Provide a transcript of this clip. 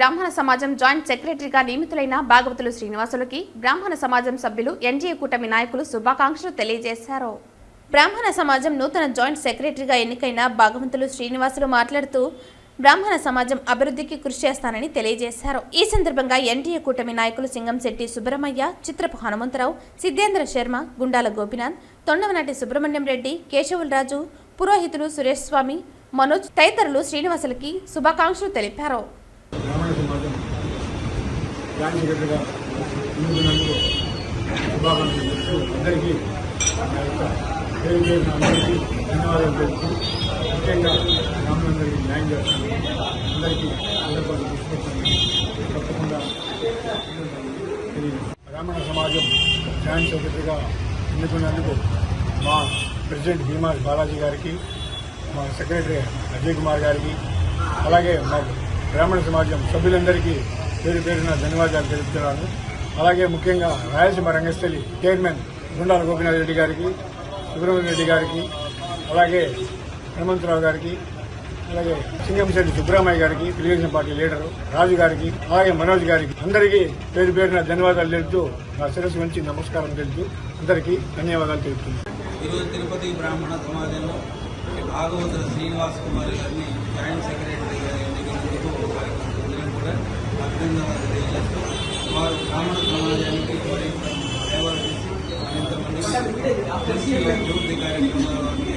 బ్రాహ్మణ సమాజం జాయింట్ సెక్రటరీగా నియమితులైన భాగవతులు శ్రీనివాసులకి బ్రాహ్మణ సమాజం సభ్యులు ఎన్డీఏ కూటమి నాయకులు శుభాకాంక్షలు తెలియజేశారు. బ్రాహ్మణ సమాజం నూతన జాయింట్ సెక్రటరీగా ఎన్నికైన భాగవంతులు శ్రీనివాసులు మాట్లాడుతూ బ్రాహ్మణ సమాజం అభివృద్ధికి కృషి చేస్తానని తెలియజేశారు. ఈ సందర్భంగా ఎన్డీఏ కూటమి నాయకులు సింగంశెట్టి సుబ్రహ్మయ్య చిత్రపు హనుమంతరావు సిద్ధేంద్ర శర్మ గుండాల గోపినాథ్ తొండవనాటి సుబ్రహ్మణ్యం రెడ్డి కేశవులరాజు పురోహితులు సురేష్ స్వామి మనోజ్ తదితరులు శ్రీనివాసులకి శుభాకాంక్షలు తెలిపారు. బ్రాహ్మణ సమాజం జాయింట్ సెక్రటరీగా ఎన్నుకున్నందుకు శుభాకాంక్షలు తెలుపుతూ అందరికీ నా యొక్క పేరు పేరు అందరికీ ధన్యవాదాలు తెలుపుతూ ముఖ్యంగా బ్రాహ్మణులందరికీ న్యాయం చేస్తాను. అందరికీ సందర్భాలు తీసుకొస్తాను తప్పకుండా తెలియదు బ్రాహ్మణ సమాజం జాయింట్ సెక్రటరీగా ఎన్నుకున్నందుకు మా ప్రెసిడెంట్ భీమా బాలాజీ గారికి మా సెక్రటరీ అజయ్ కుమార్ గారికి అలాగే మా బ్రాహ్మణ సమాజం సభ్యులందరికీ పేరు పేరున ధన్యవాదాలు తెలుపుతున్నాను. అలాగే ముఖ్యంగా రాయలసీమ రంగస్థలి చైర్మన్ గుండాల గోపినాథ్ రెడ్డి గారికి సుబ్రహ్మణ్య రెడ్డి గారికి అలాగే హనుమంతరావు గారికి అలాగే సింగంశెట్టి సుబ్రహ్మయ్య గారికి తెలుగుదేశం పార్టీ లీడరు రాజు గారికి అలాగే మనోజ్ గారికి అందరికీ పేరు పేరున ధన్యవాదాలు తెలుపుతూ నా శిరస్సు నుంచి నమస్కారం తెలుపుతూ అందరికీ ధన్యవాదాలు తెలుపుతున్నాను. ఈరోజు తిరుపతి బ్రాహ్మణ సమాజంలో భాగవతుల శ్రీనివాస్ కుమార్ గారిని జాయింట్ సెక్రటరీ और ब्राह्मण समाज यानी कि और एक एवं अनंत मंदिर जो भी कार्यक्रम